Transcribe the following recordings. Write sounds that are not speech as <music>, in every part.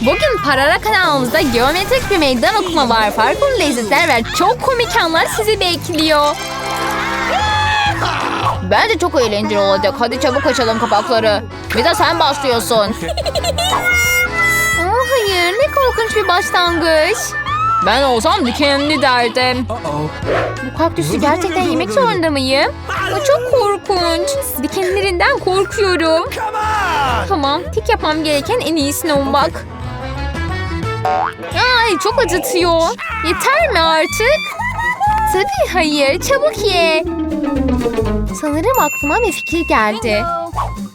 Bugün Parara kanalımızda geometrik bir meydan okuma var. Farklı lezzetler ve çok komik anlar sizi bekliyor. Bence çok eğlenceli olacak. Hadi çabuk açalım kapakları. Bir de sen başlıyorsun. <laughs> Oh, hayır ne korkunç bir başlangıç. Ben olsam dikenli derdim. Bu kaktüsü gerçekten yemek zorunda mıyım? Bu çok korkunç. Dikenlerinden korkuyorum. Tamam, tek yapmam gereken en iyisini ummak. Ay çok acıtıyor. Yeter mi artık? Tabii hayır, çabuk ye. Sanırım aklıma bir fikir geldi.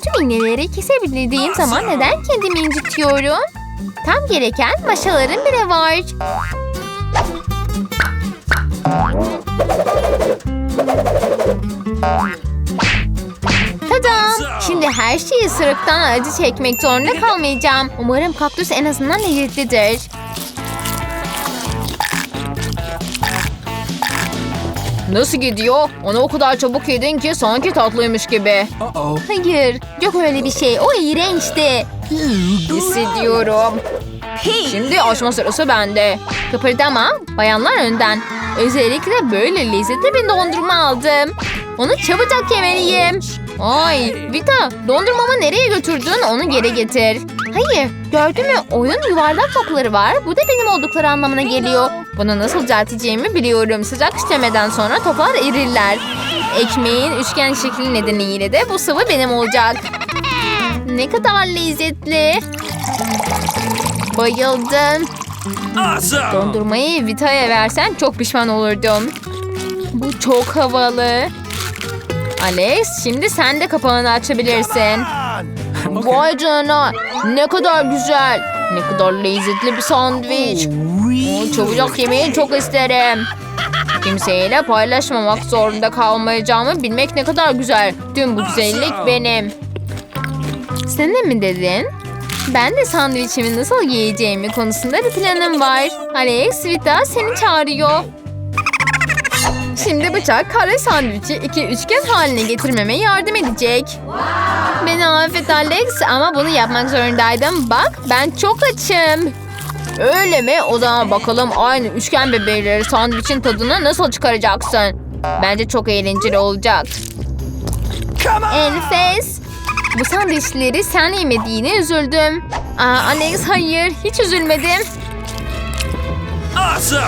Tüm iğneleri kesebildiğim zaman neden kendimi incitiyorum? Tam gereken maşaların bile var. Tadam! Şimdi her şeyi ısırıktan acı çekmek zorunda kalmayacağım. Umarım kaktüs en azından lezzetlidir. Nasıl gidiyor? Onu o kadar çabuk yedin ki sanki tatlıymış gibi. Hayır, yok öyle bir şey. O iğrençti. Hissediyorum. Şimdi açma sırası bende. Kıpırdama, bayanlar önden. Özellikle böyle lezzetli bir dondurma aldım. Onu çabucak yemeliyim. Ay, Vita, dondurmamı nereye götürdün? Onu geri getir. Hayır, gördün mü? Oyun yuvarlak topları var. Bu da benim oldukları anlamına geliyor. Bunu nasıl düzelteceğimi biliyorum. Sıcak işlemeden sonra toplar erirler. Ekmeğin üçgen şekli nedeniyle de bu sıvı benim olacak. Ne kadar lezzetli. Bayıldım. Awesome. Dondurmayı Vita'ya versen çok pişman olurdum. Bu çok havalı. Alex şimdi sen de kapağını açabilirsin. <laughs> Vay canına ne kadar güzel. Ne kadar lezzetli bir sandviç. Oo, çabucak yemeyi çok isterim. Kimseyle paylaşmamak zorunda kalmayacağımı bilmek ne kadar güzel. Tüm bu güzellik benim. Sen de mi dedin? Ben de sandviçimi nasıl yiyeceğimi konusunda bir planım var. Alex, Vita seni çağırıyor. Şimdi bıçak kare sandviçi iki üçgen haline getirmeme yardım edecek. Beni affet Alex ama bunu yapmak zorundaydım. Bak ben çok açım. Öyle mi? O zaman bakalım aynı üçgen bebeğleri sandviçin tadını nasıl çıkaracaksın? Bence çok eğlenceli olacak. Enfes. Bu sandviçleri sen yemediğine üzüldüm. Aa, Alex hayır hiç üzülmedim. Awesome.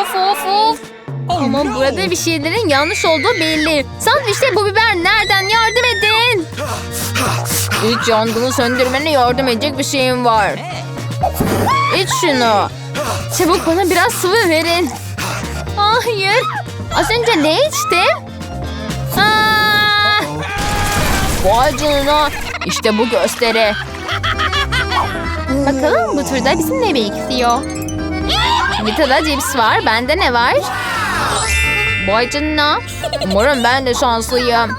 Of of of. Ama burada bir şeylerin yanlış olduğu belli. Sandviçte bu biber nereden yardım edin. <sighs> İç yangını söndürmene yardım edecek bir şeyim var. İç şunu. Çabuk bana biraz sıvı verin. Hayır. Az önce ne içtim? Aa! Vay canına. İşte bu gösteri. Bakalım bu turda bizi ne bekliyor? Vita'da cips var. Bende ne var? Vay canına. Umarım ben de şanslıyım.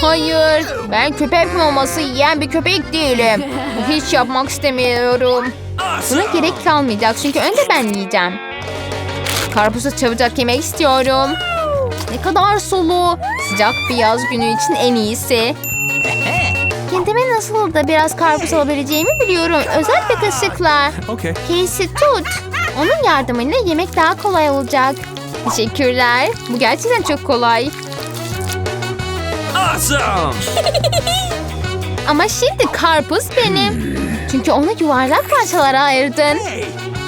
Hayır. Ben köpek maması yiyen bir köpek değilim. Hiç yapmak istemiyorum. Buna gerek kalmayacak çünkü önce ben yiyeceğim. Karpuzu çabucak yemek istiyorum. Ne kadar sulu. Sıcak bir yaz günü için en iyisi. Nasıl da biraz karpuz alabileceğimi biliyorum. Özel bir kaşıkla. Okay. Casey tut. Onun yardımıyla yemek daha kolay olacak. Teşekkürler. Bu gerçekten çok kolay. Awesome. <laughs> Ama şimdi karpuz benim. Çünkü onu yuvarlak parçalara ayırdın.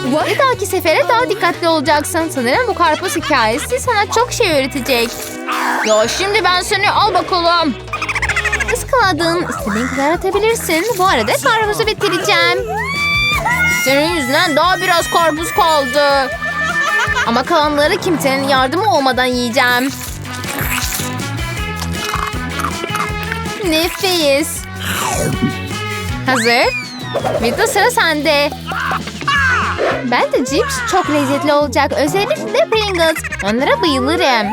Bir dahaki sefere daha dikkatli olacaksın. Sanırım bu karpuz hikayesi sana çok şey öğretecek. Ya şimdi ben seni al bakalım. Iskaladın. İstediğin kadar atabilirsin. Bu arada karpuzu bitireceğim. Senin yüzünden daha biraz karpuz kaldı. Ama kalanları kimsenin yardımı olmadan yiyeceğim. Nefis. Hazır. Vita sıra sende. Ben de cips çok lezzetli olacak. Özellikle Pringles. Onlara bayılırım.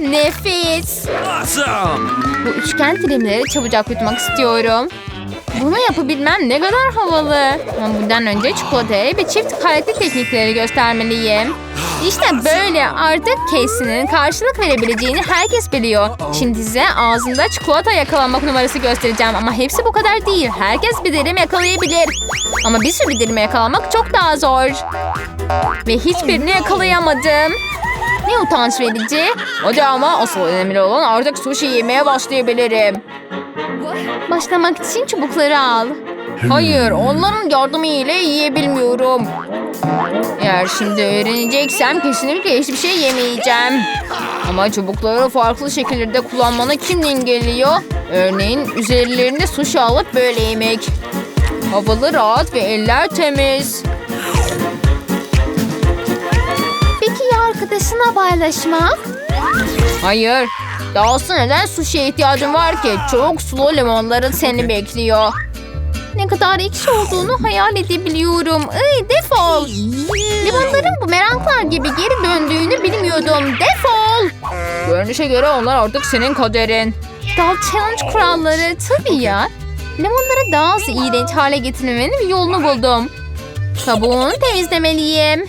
Nefis. Awesome! Bu üçgen dilimleri çabucak yutmak istiyorum. Bunu yapabilmem ne kadar havalı. Ama bundan önce çikolataya ve çift karakter teknikleri göstermeliyim. İşte böyle artık Casey'nin karşılık verebileceğini herkes biliyor. Şimdi size ağzında çikolata yakalamak numarası göstereceğim. Ama hepsi bu kadar değil. Herkes bir dilim yakalayabilir. Ama bir sürü bir dilimi yakalamak çok daha zor. Ve hiçbirini yakalayamadım. Ne utanç verici. Hadi ama asıl önemli olan artık sushi yemeye başlayabilirim. Başlamak için çubukları al. Hayır, onların yardımı ile yiyebilmiyorum. Eğer şimdi öğreneceksem kesinlikle hiçbir şey yemeyeceğim. Ama çubukları farklı şekillerde kullanmanı kim engelliyor? Örneğin üzerlerinde sushi alıp böyle yemek. Havalı rahat ve eller temiz. Arkadaşına paylaşmak? Hayır. Dahası neden sushi'ye ihtiyacın var ki? Çok sulu limonların seni bekliyor. Ne kadar ekşi olduğunu hayal edebiliyorum. Iy, defol. Limonların bu meraklar gibi geri döndüğünü bilmiyordum. Defol. Görünüşe göre onlar artık senin kaderin. Dal challenge kuralları tabii ya. Limonları daha az iğrenç hale getirmemenin bir yolunu buldum. Kabuğunu temizlemeliyim.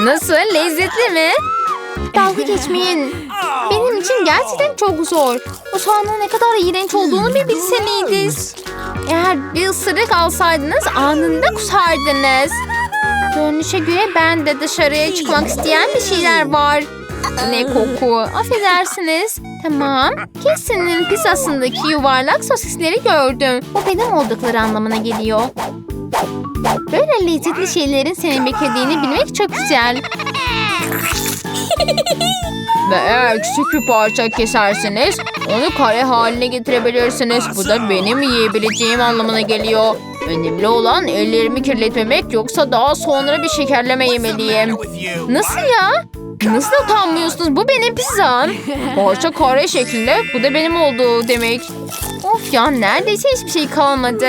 Nasıl? Lezzetli mi? Dalga geçmeyin. Benim için gerçekten çok zor. Bu soğanın ne kadar iğrenç olduğunu bir bilseniydiniz. Eğer bir ısırık alsaydınız anında kusardınız. Görünüşe göre ben de dışarıya çıkmak isteyen bir şeyler var. Ne koku. Affedersiniz. Tamam. Kesin'in pizzasındaki yuvarlak sosisleri gördüm. Bu benim oldukları anlamına geliyor. Böyle lezzetli şeylerin seni beklediğini bilmek çok güzel. <laughs> Ve eğer küçük bir parça keserseniz onu kare haline getirebilirsiniz. Bu da benim yiyebileceğim anlamına geliyor. Önemli olan ellerimi kirletmemek yoksa daha sonra bir şekerleme yemeliyim. Nasıl ya? Nasıl utanmıyorsunuz? Bu benim pizzam. <laughs> Parça kare şeklinde. Bu da benim olduğu demek. Of ya neredeyse hiçbir şey kalmadı.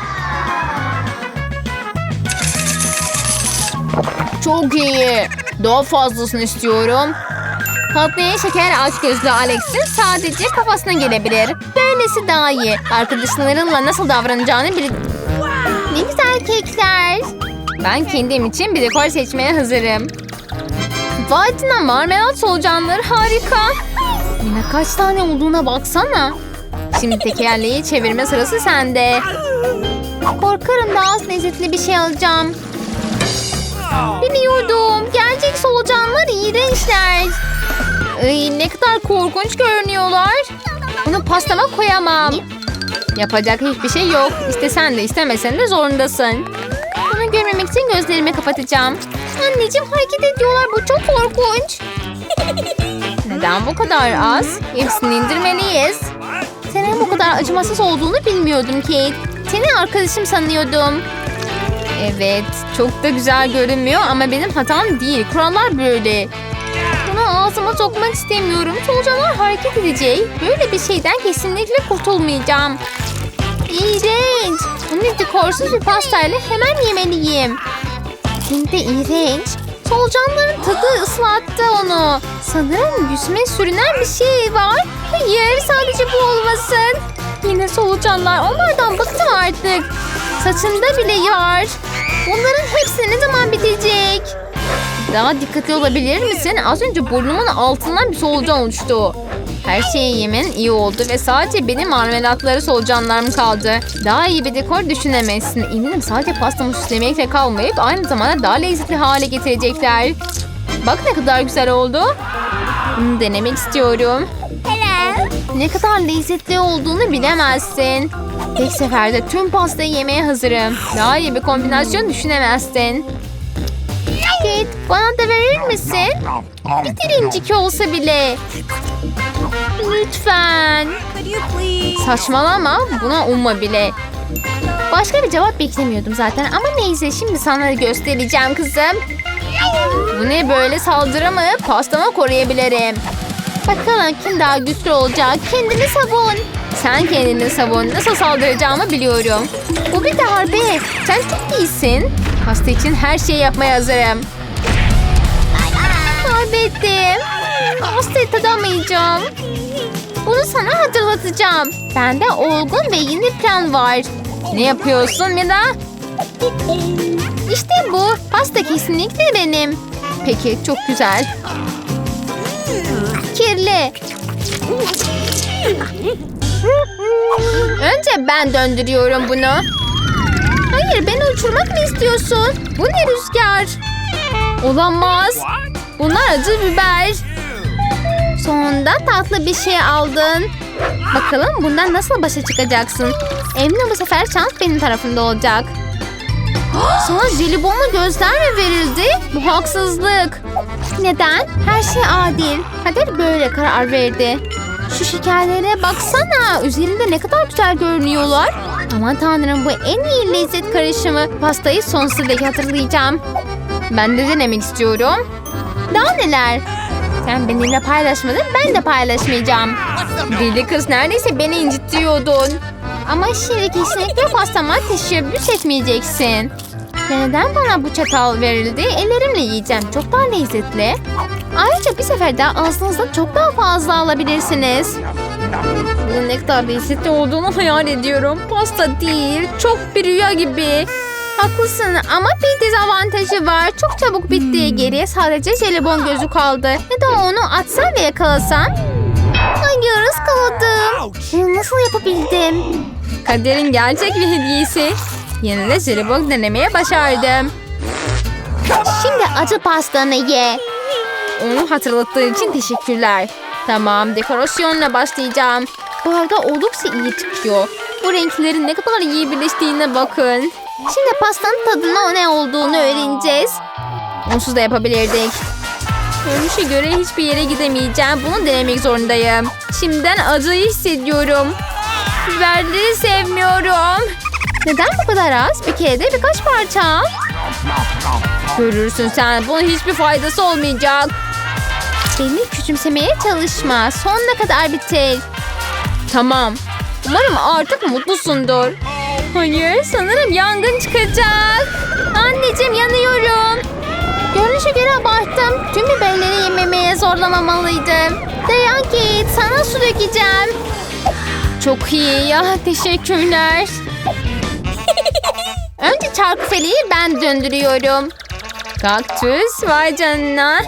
Çok iyi. Daha fazlasını istiyorum. Patlayan şeker aç gözlü Alex'in sadece kafasına gelebilir. Böylesi daha iyi. Arkadaşlarınla nasıl davranacağını bil... Ne güzel kekler. Ben kendim için bir dekor seçmeye hazırım. Vay canına marmelat solucanları harika. Yine kaç tane olduğuna baksana. Şimdi tekerleği çevirme sırası sende. Korkarım daha az lezzetli bir şey alacağım. Biliyordum. Gerçek solucanlar iğrençler. Ay, ne kadar korkunç görünüyorlar. Bunu pastama koyamam. Yapacak hiçbir şey yok. İstesen de istemesen de zorundasın. Bunu görmemek için gözlerimi kapatacağım. Anneciğim hareket ediyorlar. Bu çok korkunç. Neden bu kadar az? Hepsini indirmeliyiz. Senin bu kadar acımasız olduğunu bilmiyordum Kate. Seni arkadaşım sanıyordum. Evet, çok da güzel görünmüyor ama benim hatam değil. Kurallar böyle. Bunu ağzıma sokmak istemiyorum. Solucanlar hareket edecek. Böyle bir şeyden kesinlikle kurtulmayacağım. İğrenç. Bunu dekorsuz bir pastayla hemen yemeliyim. De iğrenç. Solucanların tadı ıslattı onu. Sanırım yüzüme sürünen bir şey var. Hayır sadece bu olmasın. Yine solucanlar. Onlardan bıktım artık. Saçında bile var. Bunların hepsi ne zaman bitecek? Daha dikkatli olabilir misin? Az önce burnumun altından bir solucan uçtu. Her şeyi yemen iyi oldu ve sadece benim marmelatları solucanlarım kaldı. Daha iyi bir dekor düşünemezsin. Eminim sadece pastamı süslemekle kalmayıp aynı zamanda daha lezzetli hale getirecekler. Bak ne kadar güzel oldu. Bunu denemek istiyorum. Ne kadar lezzetli olduğunu bilemezsin. Tek seferde tüm pastayı yemeye hazırım. Daha iyi bir kombinasyon düşünemezsin. Kate bana da verir misin? Bir dilimcik olsa bile. Lütfen. Saçmalama buna umma bile. Başka bir cevap beklemiyordum zaten ama neyse şimdi sana göstereceğim kızım. Bu ne böyle saldırı mı? Pastama koruyabilirim. Bakalım kim daha güçlü olacak. Kendini savun. Sen kendini savun. Nasıl saldıracağımı biliyorum. Bu bir darbe. Sen çok iyisin. Pasta için her şeyi yapmaya hazırım. Kaybettim. Pastayı tadamayacağım. Bunu sana hatırlatacağım. Bende olgun ve yeni plan var. Ne yapıyorsun Mida? İşte bu. Pasta kesinlikle benim. Peki çok güzel. Kirli. Önce ben döndürüyorum bunu. Hayır beni uçurmak mı istiyorsun? Bu ne rüzgar? Olamaz. Bunlar acı biber. Sonunda tatlı bir şey aldın. Bakalım bundan nasıl başa çıkacaksın? Eminim bu sefer şans benim tarafımda olacak. Sana jelibonlu gözler mi verildi? Bu haksızlık. Neden? Her şey adil. Kader böyle karar verdi. Şu şekerlere baksana. Üzerinde ne kadar güzel görünüyorlar. Aman tanrım bu en iyi lezzet karışımı. Pastayı sonsuza dek hatırlayacağım. Ben de denemek istiyorum. Daha neler? Sen benimle paylaşmadın, ben de paylaşmayacağım. Deli kız neredeyse beni incitiyordun. Ama şimdi kesinlikle pastama teşebbüs etmeyeceksin. Neden bana bu çatal verildi? Ellerimle yiyeceğim. Çok daha lezzetli. Ayrıca bir seferde ağzınızda çok daha fazla alabilirsiniz. Bunun ne kadar lezzetli olduğunu hayal ediyorum. Pasta değil, çok bir rüya gibi. Haklısın ama bir dezavantajı var. Çok çabuk bitti. Geriye sadece jelibon gözü kaldı. Ya da onu atsan ve yakalasan. Hayır ıskaladım. Bunu nasıl yapabildim? Kaderin gerçek bir hediyesi. Yine de jelibon denemeye başardım. Şimdi acı pastanı ye. Onu hatırlattığın için teşekkürler. Tamam dekorasyonla başlayacağım. Bu arada oldukça iyi çıkıyor. Bu renklerin ne kadar iyi birleştiğine bakın. Şimdi pastanın tadına ne olduğunu öğreneceğiz. Onsuz da yapabilirdik. Görünüşe göre hiçbir yere gidemeyeceğim. Bunu denemek zorundayım. Şimdiden acıyı hissediyorum. Biberleri sevmiyorum. Neden bu kadar az? Bir kere de birkaç parça. Görürsün sen. Bunun hiçbir faydası olmayacak. Beni küçümsemeye çalışma. Sonuna kadar bitir. Tamam. Umarım artık mutlusundur. Hayır, sanırım yangın çıkacak. Anneciğim yanıyorum. Görünüşe göre abarttım. Tüm biberleri yememeye zorlamamalıydım. Dayan git, sana su dökeceğim. Çok iyi ya, teşekkürler. Önce çarkıfeliği ben döndürüyorum. Kaktüs, vay canına.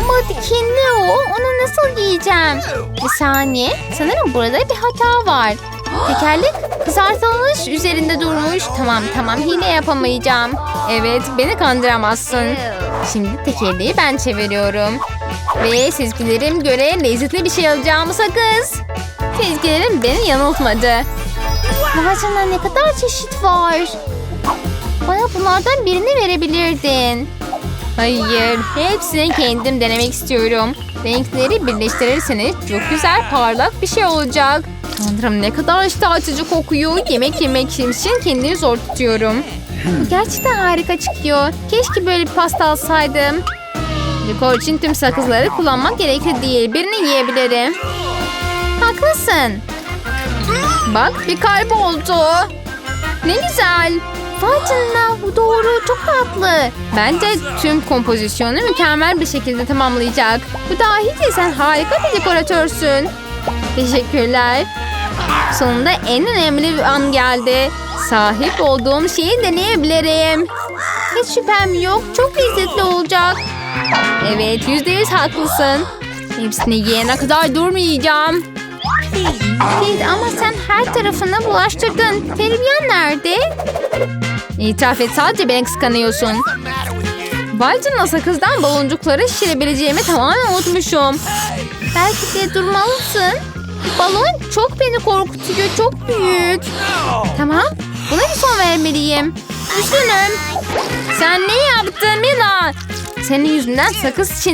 Ama dikenli o. Onu nasıl giyeceğim? Bir saniye. Sanırım burada bir hata var. Tekerlek kızartılmış üzerinde durmuş. Tamam tamam hile yapamayacağım. Evet beni kandıramazsın. Şimdi tekerleği ben çeviriyorum. Ve sezgilerim göre lezzetli bir şey alacağımı sakız. Sezgilerim beni yanıltmadı. Canına ne kadar çeşit var. Bana bunlardan birini verebilirdin. Hayır, hepsini kendim denemek istiyorum. Renkleri birleştirirseniz çok güzel parlak bir şey olacak. Tanrım ne kadar iştah açıcı kokuyor. Yemek yemek için kendimi zor tutuyorum. Gerçekten harika çıkıyor. Keşke böyle bir pasta alsaydım. Dekor için tüm sakızları kullanmak gerekli değil. Birini yiyebilirim. Haklısın. Bak bir kalp oldu. Ne güzel. Vay bu doğru çok tatlı. Bence tüm kompozisyonu mükemmel bir şekilde tamamlayacak. Bu dahice sen harika bir dekoratörsün. Teşekkürler. Sonunda en önemli bir an geldi. Sahip olduğum şeyi deneyebilirim. Hiç şüphem yok. Çok lezzetli olacak. Evet yüzde yüz haklısın. Hepsini yiyene kadar durmayacağım. Kate ama sen her tarafına bulaştırdın. Terbiyen nerede? İtiraf et sadece beni kıskanıyorsun. Canına sakızdan baloncukları şişirebileceğimi tamamen unutmuşum. Belki de durmalısın. Balon çok beni korkutuyor. Çok büyük. Tamam. Buna bir son vermeliyim. Üzgünüm. Sen ne yaptın Mila? Senin yüzünden sakız.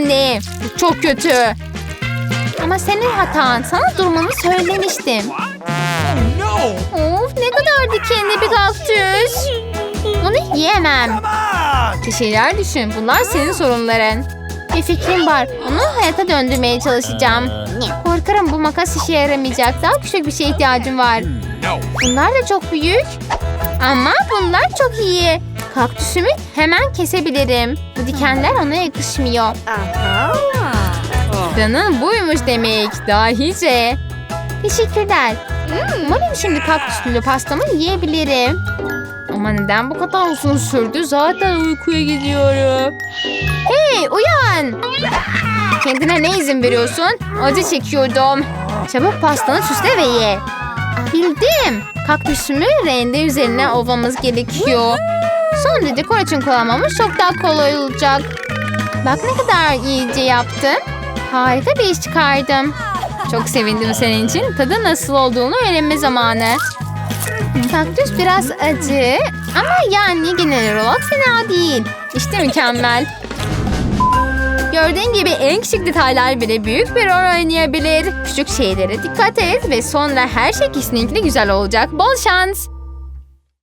Bu çok kötü. Ama senin hatan. Sana durmanı söylemiştim. No! Of ne kadar dikenli bir kaktüs. Bunu yiyemem. Bir şeyler düşün. Bunlar senin sorunların. Bir fikrim var. Onu hayata döndürmeye çalışacağım. Korkarım bu makas işe yaramayacak. Daha küçük bir şeye ihtiyacım var. No! Bunlar da çok büyük. Ama bunlar çok iyi. Kaktüsümü hemen kesebilirim. Bu dikenler ona yakışmıyor. Planın buymuş demek. Dahice. Teşekkürler. Umarım şimdi kaktüslü pastamı yiyebilirim. Ama neden bu kadar uzun sürdü? Zaten uykuya gidiyorum. Hey uyan. Kendine ne izin veriyorsun? Acı çekiyordum. Çabuk pastanı süsle ve ye. Bildim. Kaktüsümü rende üzerine ovamız gerekiyor. Sonra dekor için kullanmamız çok daha kolay olacak. Bak ne kadar iyice yaptım. Harika bir iş çıkardım. Çok sevindim senin için. Tadı nasıl olduğunu öğrenme zamanı. Kaktüs biraz acı ama yani genel olarak fena değil. İşte mükemmel. Gördüğün gibi en küçük detaylar bile büyük bir rol oynayabilir. Küçük şeylere dikkat et ve sonra her şey kesinlikle güzel olacak. Bol şans.